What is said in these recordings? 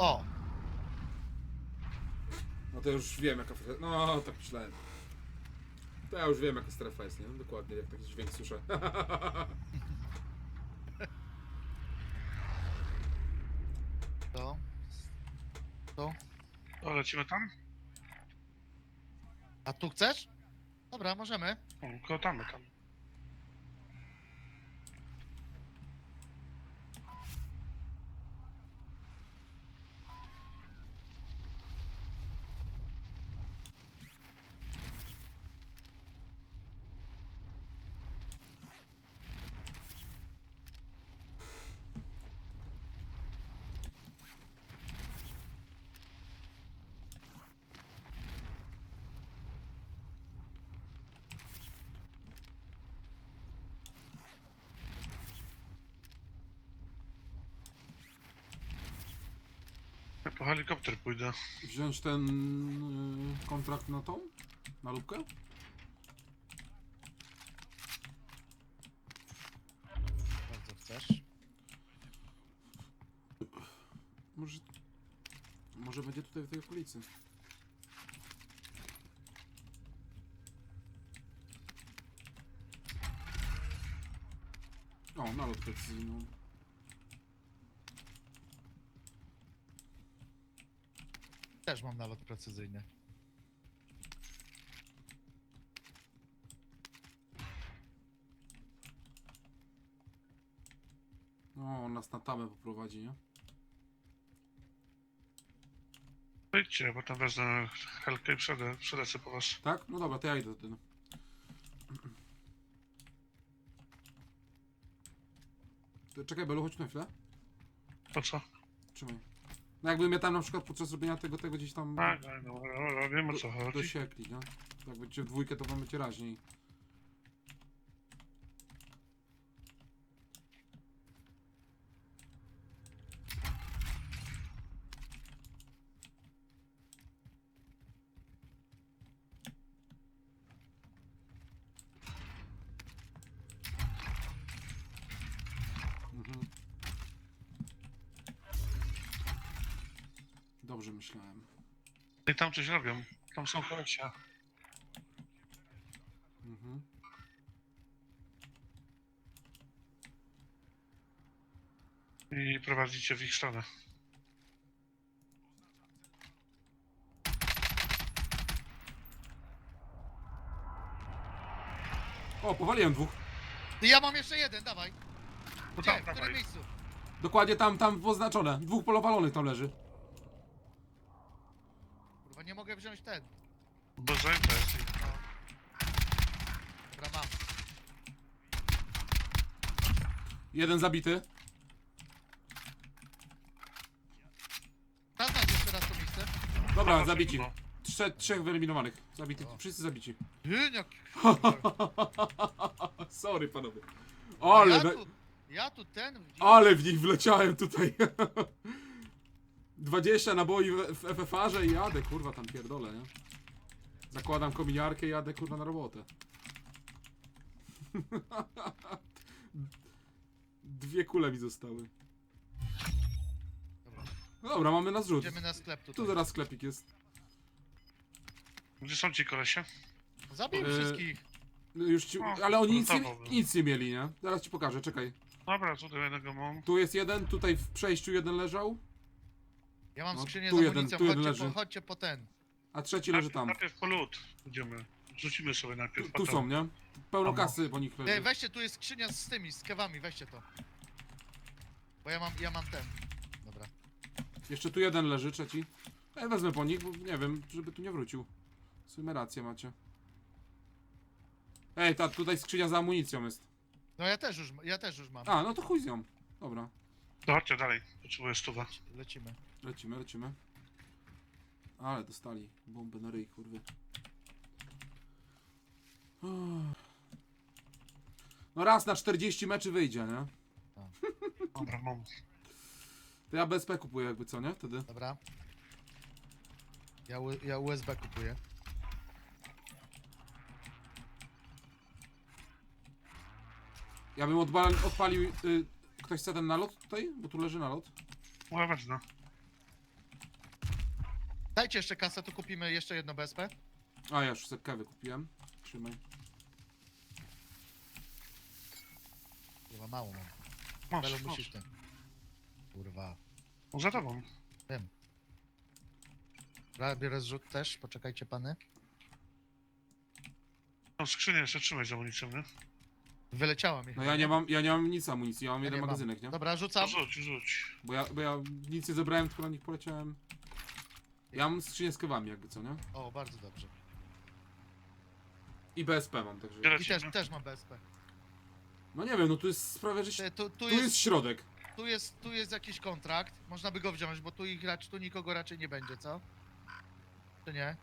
O! No to już wiem jaka strefa. No tak myślałem. To ja już wiem jaka strefa jest, nie? Dokładnie jak taki dźwięk słyszę. To. To. O, lecimy tam? A tu chcesz? Dobra, możemy. O, tam. Ja helikopter pójdę. Wziąć ten y, kontrakt na tą? Na lubkę? Bardzo chcesz. Może... Może będzie tutaj w tej okolicy. O, nalot precyzyjny. Też mam nalot precyzyjny. O, on nas na tamę poprowadzi, nie? Wyjdźcie, bo tam wezmę helkę i przedę, przedecę po was. Tak? No dobra, to ja idę wtedy. To Czekaj, Belu, chodź tu na chwilę. Po co? Trzymaj. No jakby mnie tam na przykład podczas robienia tego, tego gdzieś tam Tak, tak, no, no, no, wiem o co chodzi. dosiekli, nie? Jak będziecie w dwójkę, to wam będzie raźniej. Mhm. Dobrze myślałem. I tam coś robią. Tam są kolesia. Mhm. I prowadzicie w ich stronę. O, powaliłem dwóch. Ja mam jeszcze jeden, dawaj. No Gdzie? tam, W którym dawaj. miejscu? Dokładnie tam, tam oznaczone. Dwóch polowalonych tam leży. Kurwa, nie mogę wziąć ten. Bo zajęta jest. Dobra, mam. Jeden zabity. Zaznacz jeszcze raz to miejsce. Dobra, No, zabici. no. Trze trzech wyeliminowanych. Zabity. O. Wszyscy zabici. Dyniak. Sorry panowie. Ale, ja, tu, ja tu ten... ale w nich wleciałem tutaj. 20 naboi w, w FFR-ze i jadę, kurwa, tam pierdolę, nie? Zakładam kominiarkę i jadę, kurwa, na robotę. Dwie kule mi zostały. Dobra. No dobra, mamy na zrzut. Idziemy na sklep tutaj. Tu zaraz sklepik jest. Gdzie są ci kolesie? Zabił E, wszystkich. Już ci, O, ale oni nic nie, nic nie mieli, nie? Zaraz ci pokażę, czekaj. Dobra, tutaj jednego mam. Tu jest jeden, tutaj w przejściu jeden leżał, Ja mam no, skrzynię tu z jeden, amunicją, tu jeden chodźcie, po, leży. chodźcie po ten. a trzeci leży tam. Najpierw po lód. Idziemy. Rzucimy sobie najpierw. Tu, potem. są, nie? Pełno kasy po nich Ej, leży. weźcie, tu jest skrzynia z tymi, z kewami, weźcie to. Bo ja mam, ja mam ten. Dobra. Jeszcze tu jeden leży, trzeci. Ej, wezmę po nich, bo nie wiem, żeby tu nie wrócił. W sumie rację macie. Ej, ta tutaj skrzynia za amunicją jest. No ja też już, ja też już mam. A, no to chuj z nią. Dobra, To chodźcie dalej. Potrzebuję stuwa. Lecimy. Lecimy, lecimy. Ale dostali bombę na ryj, kurwy. No raz na 40 meczy wyjdzie, nie? Dobra, mam. To ja BSP kupuję jakby co, nie? Wtedy. Dobra. Ja, U- ja USB kupuję. Ja bym odpalił, odpalił y, ktoś chce ten nalot tutaj? Bo tu leży nalot. No wezmę. Dajcie jeszcze kasę, tu kupimy jeszcze jedno BSP. A, ja już sobie kawę kupiłem. Trzymaj. Kurwa, mało mam. Masz, Belo masz. musisz ten. Kurwa. Za tobą. Dobra, biorę zrzut też, poczekajcie pany. No skrzynię jeszcze trzymaj z amunicją, nie? Wyleciała mi. No ja nie mam, ja nie mam nic amunicji, ja mam Ja jeden nie mam. magazynek, nie? Dobra, rzucam. rzuć, rzuć. Bo ja, bo ja nic nie zebrałem, tylko na nich poleciałem. Ja mam skrzynię z kewami, jakby co, nie? O, bardzo dobrze. I BSP mam, także... I też, też mam BSP. No nie wiem, no tu jest sprawia, że... Tu, tu, Tu jest, jest środek. tu, jest, tu jest jakiś kontrakt. Można by go wziąć, bo tu ich racz, tu nikogo raczej nie będzie, co? Czy nie?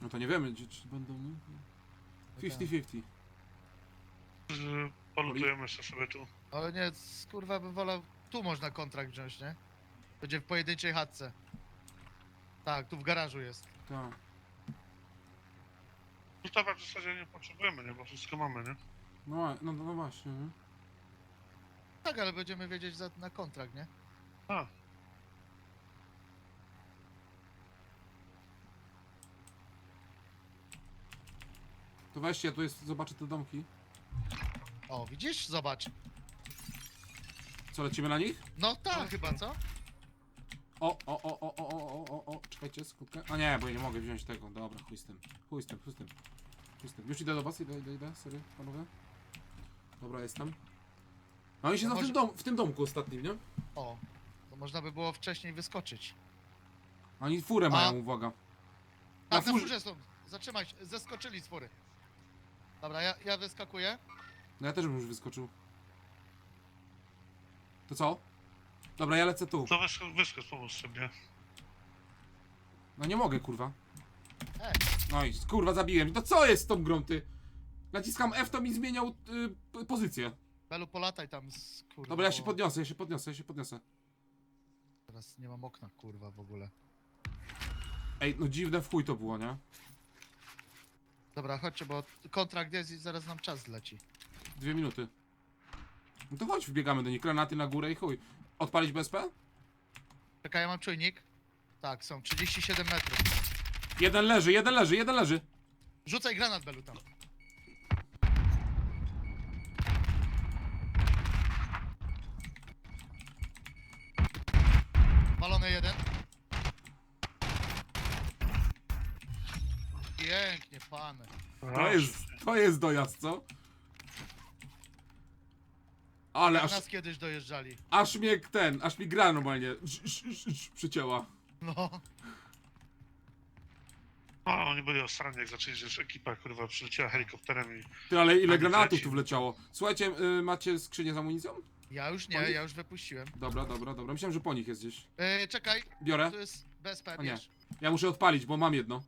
No to nie wiemy, czy, czy będą, nie? 50-50. Z- Polutujemy jeszcze sobie tu. Ale nie, kurwa bym wolał. Tu można kontrakt wziąć, nie? Będzie w pojedynczej chatce. Tak, tu w garażu jest. Tak. Ustawa w zasadzie nie potrzebujemy, nie? Bo wszystko mamy, nie? No, no, no właśnie, nie? Tak, ale będziemy wiedzieć za, na kontrakt, nie? A, To weźcie, ja tu jest, zobaczę te domki. O, widzisz? Zobacz. Co, lecimy na nich? No tak, chyba, co? O, o, o, o, o, o, o, o, o, czekajcie, skutkę. A nie, bo ja nie mogę wziąć tego, dobra, chuj z tym. Chuj z tym, chuj z tym. Chuj z tym. Już idę do was, idę, idę, idę, sorry, panowie. Dobra, jestem. No oni się No w, tym dom, w tym domku ostatnim, nie? O, to można by było wcześniej wyskoczyć. Oni furę A- mają, uwaga. Tak, Na na furze- furze są. Zatrzymaj się, zeskoczyli z fury. Dobra, ja, ja wyskakuję. No ja też bym już wyskoczył. To co? Dobra, ja lecę tu. to wyskocz, wyskocz pomóż sobie. No nie mogę, kurwa. Ej. No i kurwa zabiłem. No co jest z tą grą, ty? Naciskam F, to mi zmieniał y, pozycję. Belu, polataj tam z kurwa. Dobra, ja się bo podniosę, ja się podniosę, ja się podniosę. Teraz nie mam okna, kurwa, w ogóle. Ej, no dziwne w chuj to było, nie? Dobra, chodźcie, bo kontrakt jest i zaraz nam czas zleci. Dwie minuty. No to chodź, wbiegamy do nich, granaty na górę i chuj. Odpalić BSP? Czekaj, ja mam czujnik. Tak, są 37 metrów. Jeden leży, jeden leży, jeden leży. Rzucaj granat, Belu, tam. Malony jeden. Pięknie, pane. To jest, to jest dojazd, co? Ale aż, nas kiedyś dojeżdżali. aż mnie ten, aż mi gra normalnie ż- ż- ż- ż- przycięła. No. No, oni byli osrani, jak zaczęli, że już ekipa, kurwa, przyleciała helikopterem i... Ty, ale ile Ani granatów leci. tu wleciało. Słuchajcie, y, macie skrzynię z amunicją? Ja już nie, Oni- ja już wypuściłem. Dobra, dobra, dobra. Myślałem, że po nich jest gdzieś. Yy, czekaj, Biorę. tu jest BSP, A nie. Ja muszę odpalić, bo mam jedno.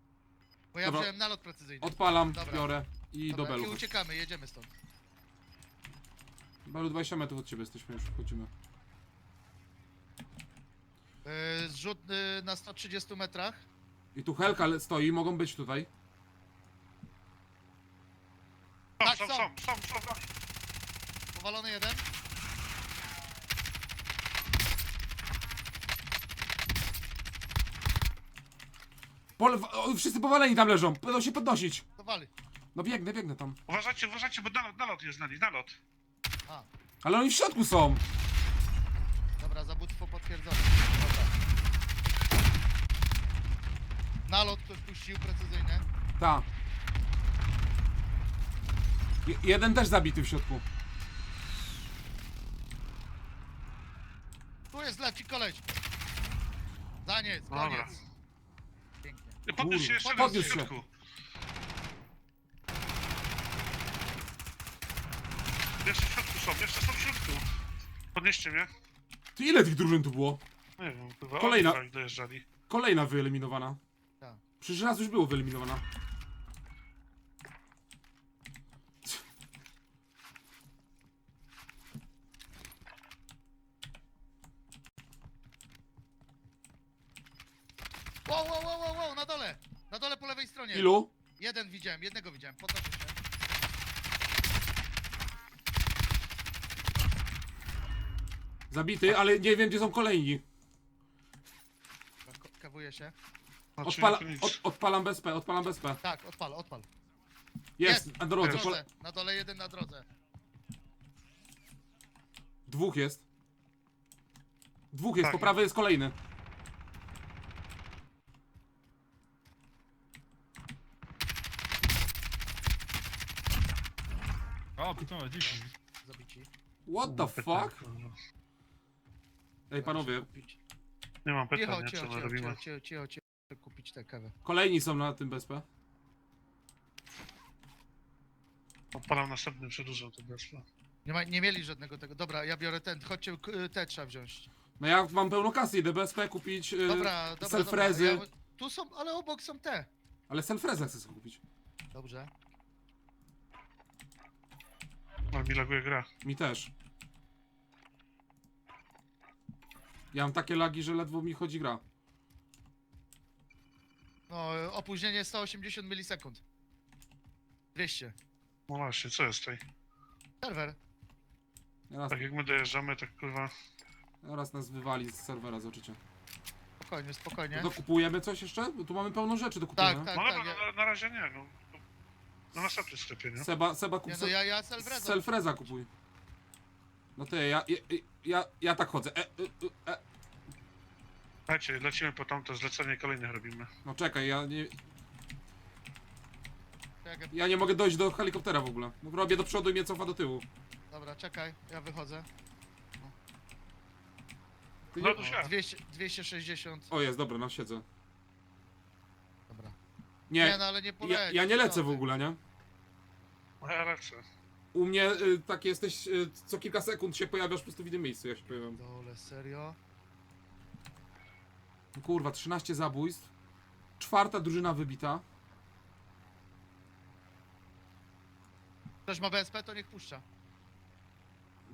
Bo ja Dobra. wziąłem nalot precyzyjny. Odpalam, Dobra. biorę i Dobra, do I belu. uciekamy, jedziemy stąd. Belu 20 metrów od ciebie jesteśmy, już wchodzimy. Yy, zrzut yy, na 130 metrach. I tu Helka le- stoi, mogą być tutaj. Są, Tak, są, są. są, są, są, są. Powalony jeden. Pol o, wszyscy powaleni tam leżą, będą się podnosić. To wali. No biegnę, biegnę tam. Uważajcie, uważajcie, bo nalot, nalot jest na nich, nalot. A, Ale oni w środku są. dobra, zabójstwo potwierdzone. Dobra. Nalot ktoś puścił precyzyjny. Ta. Je- jeden też zabity w środku. Tu jest leci koleś. Zaniec, Dobra. koniec. Pięknie. Podniósł się jeszcze raz w podniósł się. środku. Jeszcze w środku są, są w środku. Podnieście mnie. Ty ile tych drużyn tu było? Nie wiem, chyba Kolejna. oni dojeżdżali. Kolejna wyeliminowana. Tak. Przecież raz już było wyeliminowana. Wow, wow, wow, wow, wow, na dole. Na dole po lewej stronie. Ilu? Jeden widziałem, jednego widziałem. Podnoszę się. Zabity, ale nie wiem gdzie są kolejni. ładuje się. Odpala, od, odpalam BSP, odpalam BSP. Tak, odpal, odpal. Jest, Jest. na Na drodze. Pole... drodze, na dole jeden na drodze. Dwóch jest. Dwóch jest, Tak. po prawej jest kolejny. O, to dziś. Zabici. What the fuck? Ej, panowie, Kupić. Nie mam Cicho, pytania, cicho, co my cicho, robimy. cicho, cicho, cicho, cicho, kupić tę kawę. kolejni są na tym BSP. Odpalam następny, przedłużam to gasło. Nie, ma, nie mieli żadnego tego. Dobra, ja biorę ten, chodźcie, k- te trzeba wziąć. No ja mam pełną kasę, idę BSP kupić, yy, Dobra, dobra, selfrezy. dobra. Ja, tu są, ale obok są te. ale selfreza chcę sobie kupić. Dobrze. Ale mi laguje gra. Mi też. Ja mam takie lagi, że ledwo mi chodzi gra. No, opóźnienie 180 milisekund. 200. No właśnie, co jest tutaj? Serwer. Teraz, Tak jak my dojeżdżamy, tak kurwa... teraz nas wywali z serwera, zobaczycie. Spokojnie, spokojnie. No to kupujemy coś jeszcze? Bo tu mamy pełno rzeczy do Tak, kupienia. tak, No tak. dobra, Ja, na, na razie nie, no. Na następnym sklepie, nie? Seba, Seba kup nie, no ja, ja serwer. selfreza kupuj. No ty, ja, ja, ja, ja tak chodzę. E, e, e, e. Słuchajcie, lecimy po tamto zlecenie kolejnych robimy. No czekaj, ja nie, Czekaj, ja nie mogę dojść do helikoptera w ogóle. No, robię do przodu i mnie cofa do tyłu. Dobra, czekaj, ja wychodzę. Ty No to się. 200, 260. O jest, dobra, no siedzę. Dobra. Nie, Nie, no ale nie ja, poleci. ja nie lecę co w ogóle, nie? No ja lecę. U mnie y, tak jesteś, y, co kilka sekund się pojawiasz po prostu w innym miejscu, ja się pojawiam. Dole, serio? No Kurwa, 13 zabójstw. Czwarta drużyna wybita. Ktoś ma BSP, to niech puszcza.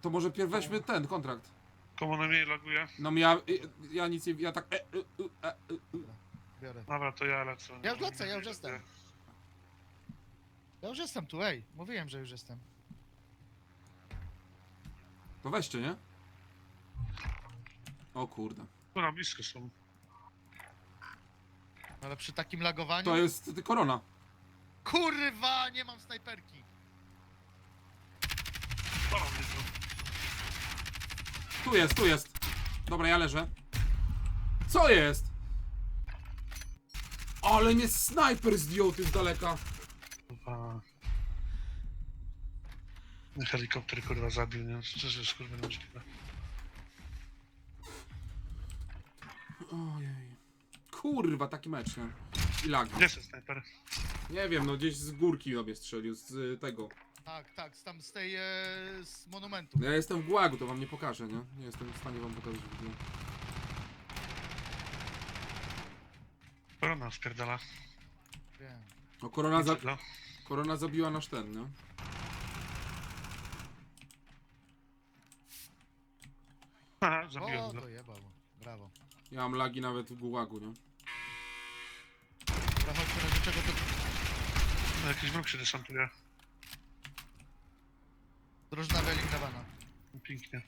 To może pierw weźmy ten kontrakt. Komu najmniej laguje? No ja, y, ja nic nie, ja tak e, y, y, e, y, y. Biorę. Dobra, to ja lecę. Ja już lecę, ja już jestem. Ja już jestem tu, ej. Mówiłem, że już jestem. To weźcie, nie? O kurde. Tu na blisko są. Ale przy takim lagowaniu... To jest y, korona. Kurwa, nie mam snajperki. Palą mnie tu. Tu jest, tu jest. Dobra, ja leżę. Co jest? Ale mnie snajper zdjął ty z daleka. Kurwa. Helikopter kurwa zabił, nie? Co to jest kurwa niemożliwe. Ojej. Kurwa, taki mecz, nie? I lag. Gdzie jest ten snajper? Nie wiem, no gdzieś z górki sobie strzelił, z y, tego. Tak, tak, z tam z tej, e, z monumentu. Ja jestem w Gułagu, to wam nie pokażę, nie? Nie jestem w stanie wam pokazać w ogóle. Korona spierdala. Wiem. No korona, za, korona zabiła nasz ten, nie? Aha, zabiłem go. to jebał. Brawo. Ja mam lagi nawet w Gułagu, nie? Dobra, chodźmy, razie czego to... No, Jakiś wróg się desantuje. Drużyna wyeliminowana. Pięknie.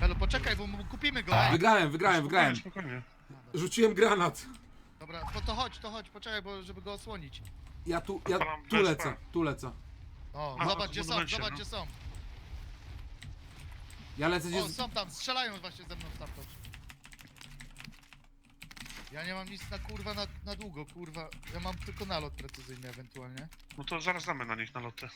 Halo, poczekaj, bo mu kupimy go, ej. Wygrałem, wygrałem, wygrałem. Spokojnie, Rzuciłem granat. Dobra, to, to chodź, to chodź, poczekaj, bo żeby go osłonić. Ja tu, ja tu lecę, tu lecę. O, A, zobacz gdzie są, zobacz no. gdzie są. Ja lecę gdzie... O, są tam, strzelają właśnie ze mną stamtąd. Ja nie mam nic na kurwa na, na długo, kurwa. Ja mam tylko nalot precyzyjny ewentualnie. No to zaraz damy na nich naloty.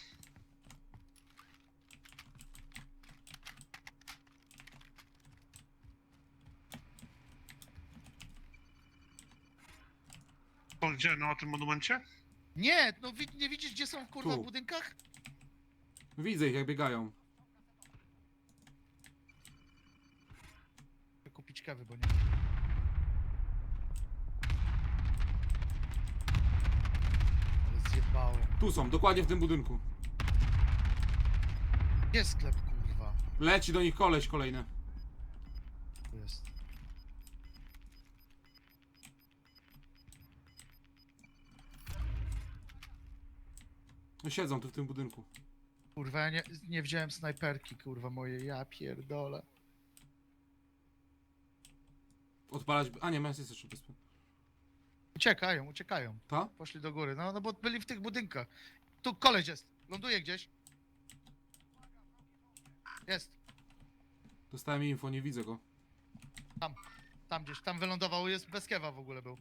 O, gdzie? No, o tym monumencie? Nie, no wi- nie widzisz gdzie są kurwa Tu. w budynkach? Widzę ich jak biegają. Kawy, bo nie. Ale zjebałem. Tu są, dokładnie w tym budynku. Gdzie sklep kurwa? Leci do nich koleś kolejny. Tu jest. No siedzą tu w tym budynku. Kurwa, ja nie, nie wziąłem snajperki, kurwa moje, ja pierdolę. Odpalać... A nie, jest jeszcze bezpie. Uciekają, uciekają. Ta? Poszli do góry. No, no bo byli w tych budynkach. Tu koleś jest. Ląduje gdzieś. Jest. Dostałem info, nie widzę go. Tam gdzieś. Tam wylądował. Jest bez kewa w ogóle był.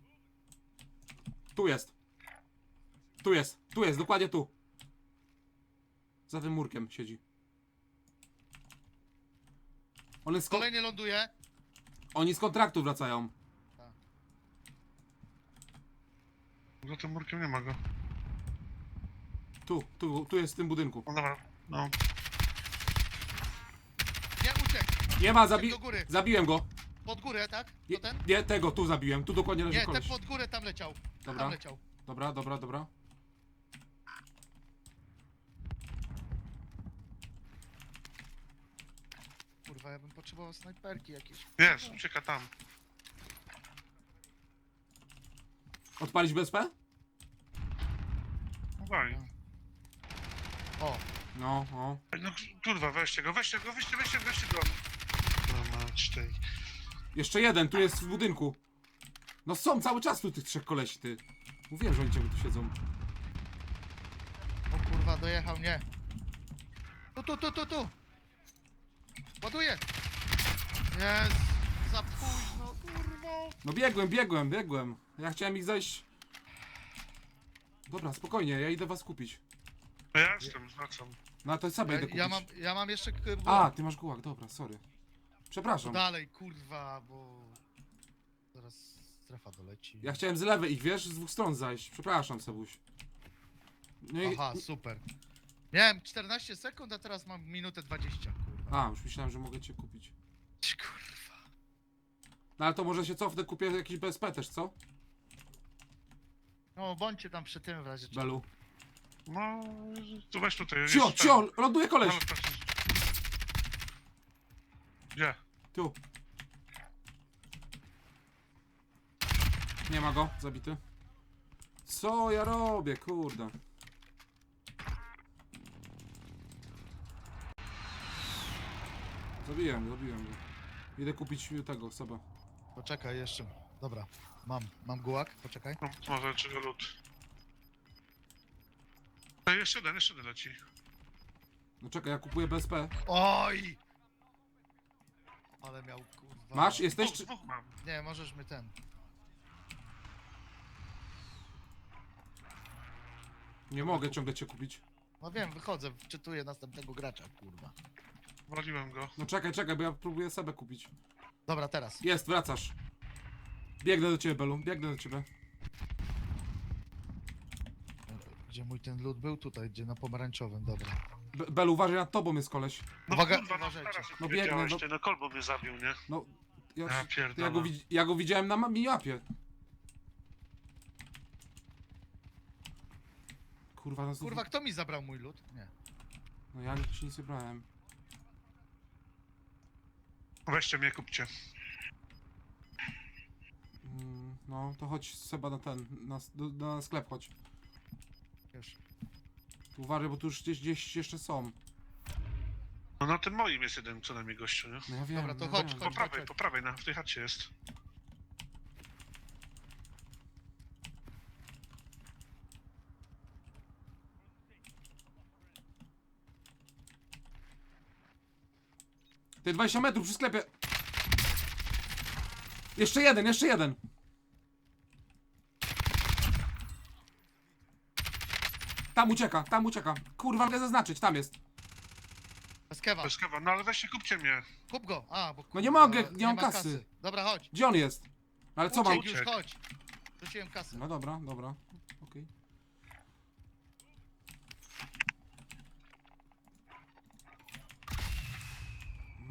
Tu jest. Tu jest, tu jest, dokładnie tu. Za tym murkiem siedzi. Z, ko- Kolejny ląduje. Oni z kontraktu wracają. Za tym murkiem nie ma go. Tu, tu, tu jest w tym budynku. No dobra, no. Nie, uciekł. Nie ma, zabi do góry. zabiłem go. Pod górę, tak? Je To ten? nie, tego tu zabiłem, tu dokładnie leży Nie, ten koleś. pod górę tam leciał. Dobra, Tam leciał. dobra, dobra, dobra. Kurwa, ja bym potrzebował snajperki jakieś. Jest, ucieka tam. Odpalić BSP? No daj. O, No, no. No kurwa, weźcie go, weźcie go, weźcie, weźcie, weźcie go. No mać tej. Jeszcze jeden, tu jest w budynku. No są cały czas tu tych trzech kolesi, ty. Mówiłem, że oni ciągle tu siedzą. o kurwa, dojechał, nie. Tu, tu, tu, tu, tu. Ładuję. Jest. Za późno, kurwa. No biegłem, biegłem, biegłem. Ja chciałem ich zejść. Dobra, spokojnie, ja idę was kupić. No ja jestem, wracam. No to sobie Ja, idę kupić. ja, mam, ja mam jeszcze... k- A, ty masz gułak, dobra, sorry. Przepraszam. Dalej, kurwa, bo... Zaraz strefa doleci. Ja chciałem z lewej ich, wiesz, z dwóch stron zajść. Przepraszam, Sebuś. No i... Aha, super. Miałem 14 sekund, a teraz mam minutę 20, kurwa. A, już myślałem, że mogę cię kupić. Kurwa. No ale to może się cofnę, kupię jakiś BSP też, co? No, bądźcie tam przy tym w razie czego. Belu. No, tu weź tutaj. Cio, jest cio, ten. ląduje koleś! Proszę. Gdzie? Tu. Nie ma go, zabity. Co ja robię, kurde. Zabiłem, zabiłem go. Idę kupić tego sobie. Poczekaj jeszcze. Dobra, mam, mam gułak, poczekaj. No, może czego lód. No jeszcze jeden, jeszcze jeden leci. No czekaj, ja kupuję BSP. Oj! Ale miał, kurwa. Masz? Jesteś? Dwóch, Czy... dwóch mam. Nie, możesz mi ten. Nie mogę ciągle cię kupić. No wiem, wychodzę, wczytuję następnego gracza, kurwa. Waliłem go. No czekaj, czekaj, bo ja próbuję sobie kupić. Dobra, teraz. Jest, wracasz. Biegnę do ciebie, Belu, biegnę do ciebie. Gdzie mój ten lód był? Tutaj, gdzie na pomarańczowym, dobra. Be Belu, uważaj, nad tobą jest koleś. No Uwaga, kurwa, no uważajcie. teraz No no biegnę, no- ty, no kolbo mnie zabił, nie? No, ja, Ja ja, go, ja go widziałem na ma- minimapie. Kurwa, no, Kurwa, kto mi zabrał mój lód? Nie. no ja nic, nic nie brałem. Weźcie mnie, kupcie. Mm, no, to chodź Seba na ten, na, s- do, na sklep chodź. Już. Tu Uważaj, bo tu już gdzieś, gdzieś jeszcze są. No na tym moim jest jeden co najmniej gościu, nie? No ja wiem, Dobra, to ja chodź, wiem. Po chodź. prawej, po prawej, na, w tej chacie jest. Ty 20 metrów przy sklepie. Jeszcze jeden, jeszcze jeden. Tam ucieka, tam ucieka. Kurwa, mogę zaznaczyć, tam jest. Bez kewa. Bez kawa, no ale weźcie, kupcie mnie. Kup go. A, bo No nie mogę, nie mam ma kasy. Dobra, chodź. Gdzie on jest? Ale co mam? Uciekł już, chodź. Rzuciłem kasę. No dobra, dobra. Okej.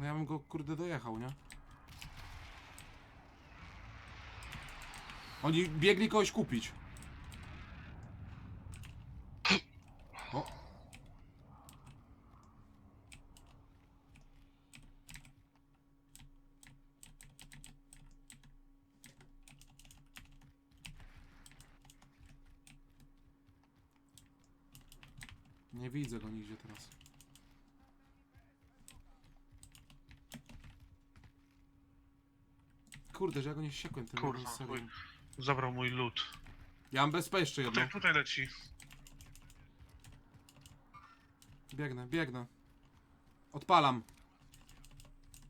No ja bym go kurde dojechał, nie? Oni biegli kogoś kupić. O. Nie widzę go nigdzie teraz. Kurde, że ja go nie siekłem tym Kurwa. Zabrał mój lód. Ja mam BSP jeszcze jedno. Tutaj, tutaj leci. Biegnę, biegnę. Odpalam.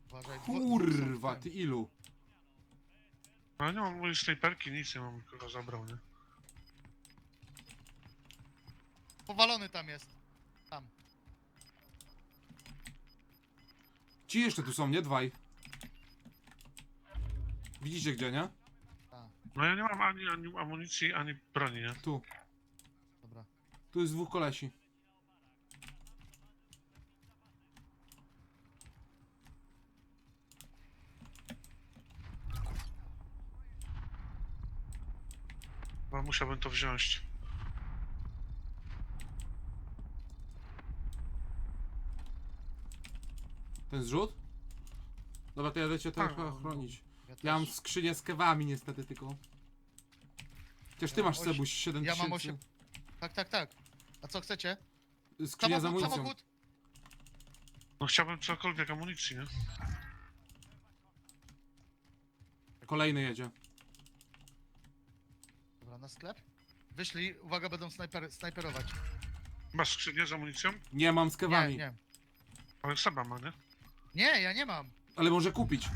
Uważaj, dwo- Kurwa, ty ilu? No ja nie mam mojej snajperki, nic nie mam, kogo zabrał, nie? Powalony tam jest. Tam. Ci jeszcze tu są, nie? Dwaj. Widzicie gdzie, nie? A, No ja nie mam ani, ani amunicji, ani broni, nie? Tu. dobra. Tu jest dwóch kolesi. Bo musiałbym to wziąć. Ten zrzut? Dobra, to ja lecę chyba chronić. Ja, Ja mam też. skrzynię z kewami niestety tylko. Chociaż ty Ja mam masz oś- Cebuś 7 ja mam osiem- Tak, tak, tak. A co chcecie? Skrzynia z Samochód, amunicją. samochód. No chciałbym cokolwiek amunicji, nie? Kolejny jedzie. Dobra, na sklep. Wyszli, uwaga, będą snajper, snajperować. Masz skrzynię z amunicją? Nie mam z Nie, kewami. nie. Ale Seba ma, nie? Nie, ja nie mam. Ale może kupić.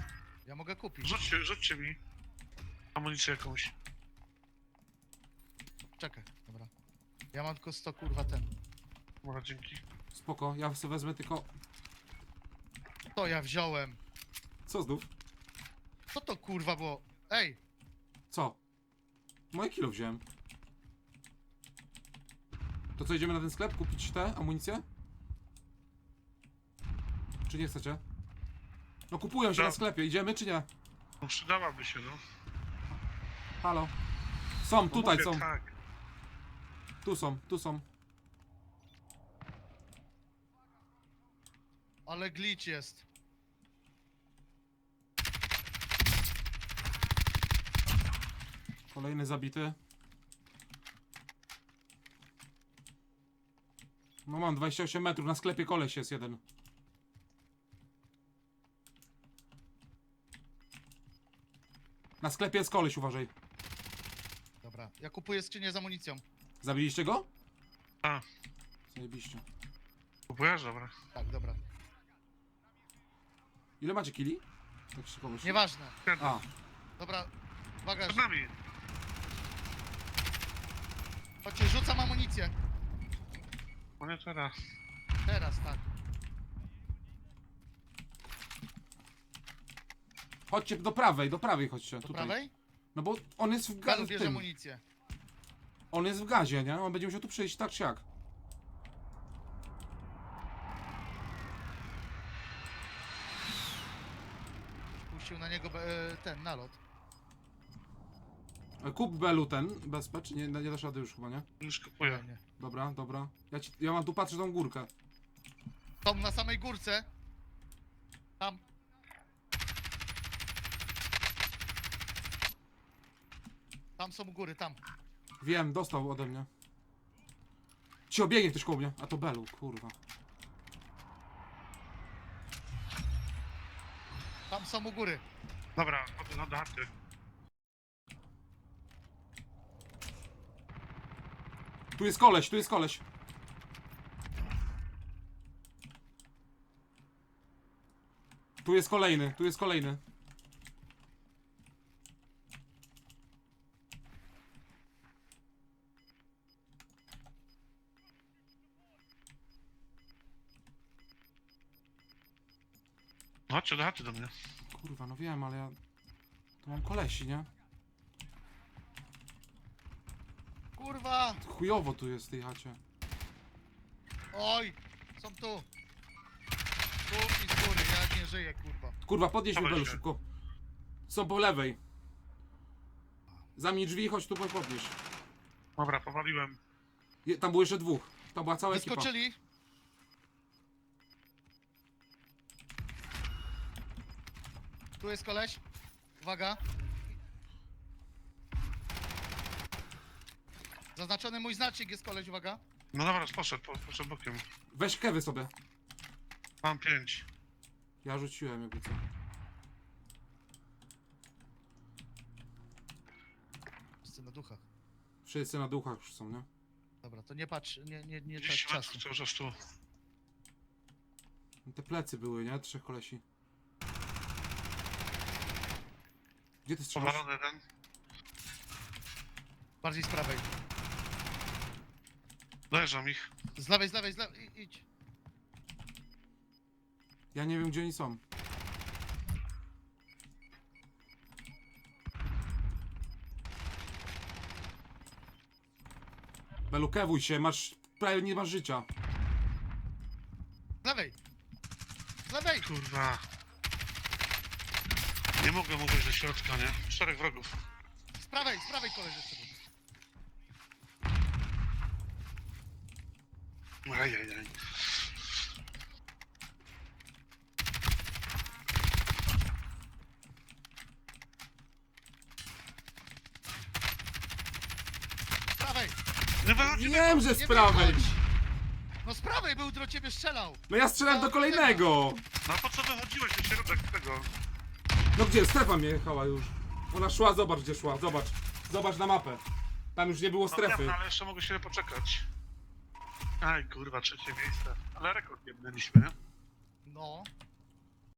Ja mogę kupić. Rzućcie, rzućcie mi amunicję jakąś. Czekaj, dobra. Ja mam tylko 100 kurwa ten. Dobra, dzięki. Spoko, ja sobie wezmę tylko... To ja wziąłem. Co znów? Co to kurwa było? Ej, Co? Moje kilo wziąłem. To co, idziemy na ten sklep kupić te amunicje? Czy nie chcecie? No kupują się No. na sklepie, idziemy czy nie? No przydałaby się, no. Halo? Są, No tutaj mówię, są, Tak. tu są, tu są. ale glitch jest. Kolejny zabity. No mam 28 metrów, na sklepie koleś jest jeden. Na sklepie jest koleś, uważaj. Dobra, ja kupuję skrzynię z amunicją. Zabiliście go? A. Zajebiście. Kupujesz? Dobra. Tak, dobra. Ile macie kili? Tak się. Nieważne. A, Dobra, uwaga, Przed nami. chodźcie, rzucam amunicję. No nie teraz. Teraz, tak. Chodźcie do prawej, do prawej chodźcie. Do tutaj. prawej? No bo on jest w Galu gazie. bierze amunicję. On jest w gazie, nie? On będzie musiał tu przyjść tak czy jak. Puścił na niego e, ten nalot. E, Kup Belu ten, BSP, czy nie, nie dasz rady już chyba, nie? Już kupuję. Nie. Dobra, dobra. Ja, ci, ja mam tu patrzę tą górkę. Są na samej górce. Tam. Tam są góry, tam. Wiem, dostał ode mnie. Ci obiegnie ktoś koło mnie. A to Belu, kurwa. Tam są u góry. Dobra, chodzę na daty. Tu jest koleś, tu jest koleś. Tu jest kolejny, tu jest kolejny. No chodźcie do chaty do mnie. Kurwa, no wiem, ale ja... Tu mam kolesi, nie? Kurwa! Chujowo tu jest w tej chacie. Oj! Są tu. Tu i z góry, ja nie żyję, kurwa. Kurwa, podnieś mi Dawaj Belu się. szybko. Są po lewej. Zamknij drzwi, chodź tu podnieś. Dobra, powaliłem. Je, tam było jeszcze dwóch. To była cała ekipa. Wyskoczyli. Tu jest koleś. Uwaga. Zaznaczony mój znacznik jest koleś, uwaga. No dobra, poszedł, po- poszedł bokiem. Weź kewy sobie. Mam pięć. Ja rzuciłem jakby co. Wszyscy na duchach. Wszyscy na duchach już są, nie? Dobra, to nie patrz, nie, nie, nie trać czasu. metrów tu. No te plecy były, nie? Trzech kolesi. Gdzie ty strzelasz? Powalony jeden. Bardziej z prawej. Dojeżdżam ich. Z lewej, z lewej, z lewej. I- Idź. Ja nie wiem, gdzie oni są. Belu, kewuj się, masz... Prawie nie masz życia. Z lewej. Z lewej. Kurwa. Nie mogę mu wejść do środka, nie? Czterech wrogów. Z prawej, z prawej koleś jeszcze był. Ajajaj. Z prawej. Nie wychodzi Wiem, że z Nie prawej! No z prawej był do ciebie strzelał. No ja strzelam do kolejnego! No a po co wychodziłeś na środek tego? No gdzie? Strefa mnie jechała już. Ona szła, zobacz gdzie szła, zobacz. Zobacz na mapę. Tam już nie było strefy. no, ale jeszcze mogę się poczekać. Aj kurwa, trzecie miejsce. Ale rekord nie? No.